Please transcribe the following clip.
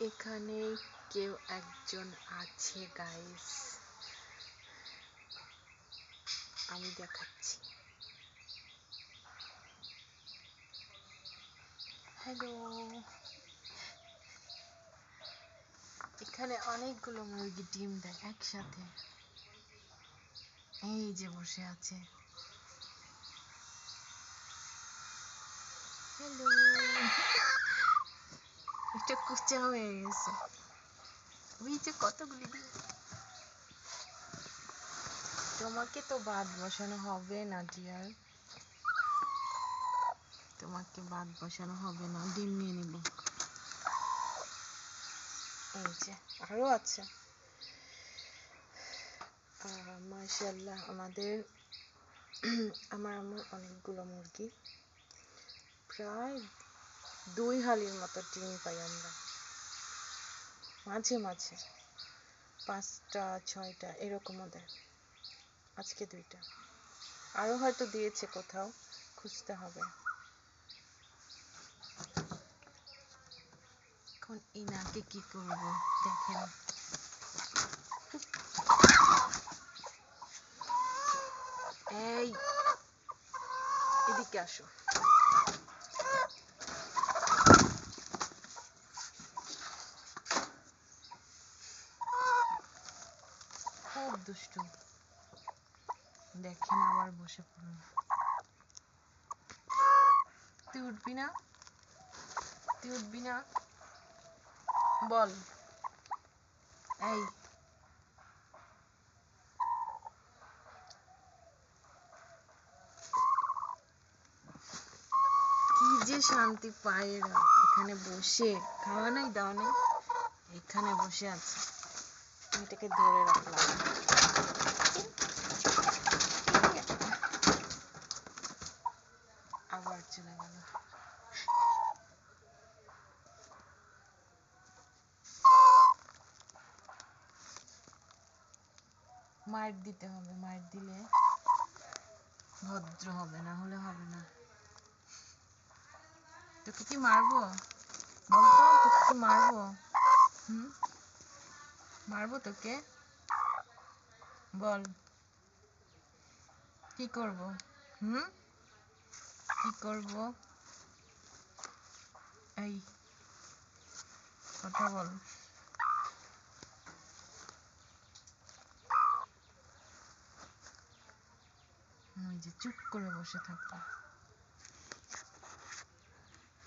এখানে কেউ একজন আছে গাইস আমি দেখাচ্ছি। হ্যালো এখানে অনেকগুলো মুরগি, ডিম দেয় একসাথে। এই যে বসে আছে। হ্যালো কুচা হয়ে গেছে তোমাকে তো ভাত বসানো হবে না ডিয়ার তোমাকে ভাত বসানো হবে না, ডিম নিয়ে নিব। এই যে আছে। মাশাল্লাহ আমাদের, আমার আমার অনেকগুলো মুরগি। প্রায় দুই হালির মতো ডিম পাই আমরা। মাঝে মাঝে পাঁচটা ছয়টা এরকমও দেয়। আজকে দুইটা। আরও হয়তো দিয়েছে কোথাও খুঁজতে হবে। এখন ইনাকে কি করব দেখেন। এই এদিকে আসো। দুষ্টু। দেখেন আবার বসে পড়ল। তুই উঠবি না? তুই উঠবি না? বল। এই। কি যে শান্তি পায় এরা। এখানে বসে। খাওয়া নাই, দাওয়া নেই। এখানে বসে আছে। এটাকে ধরে রাখলাম। আবার চলে গেল। মার দিতে হবে, মার দিলে ভদ্র হবে না, হলে হবে না। তোকে কি মারবো? বলতো, তোকে কি মারবো? হুম? মারবো তোকে। বল। কি করব? হুম? কি করব? এই, কথা বল। চুপ করে বসে থাকো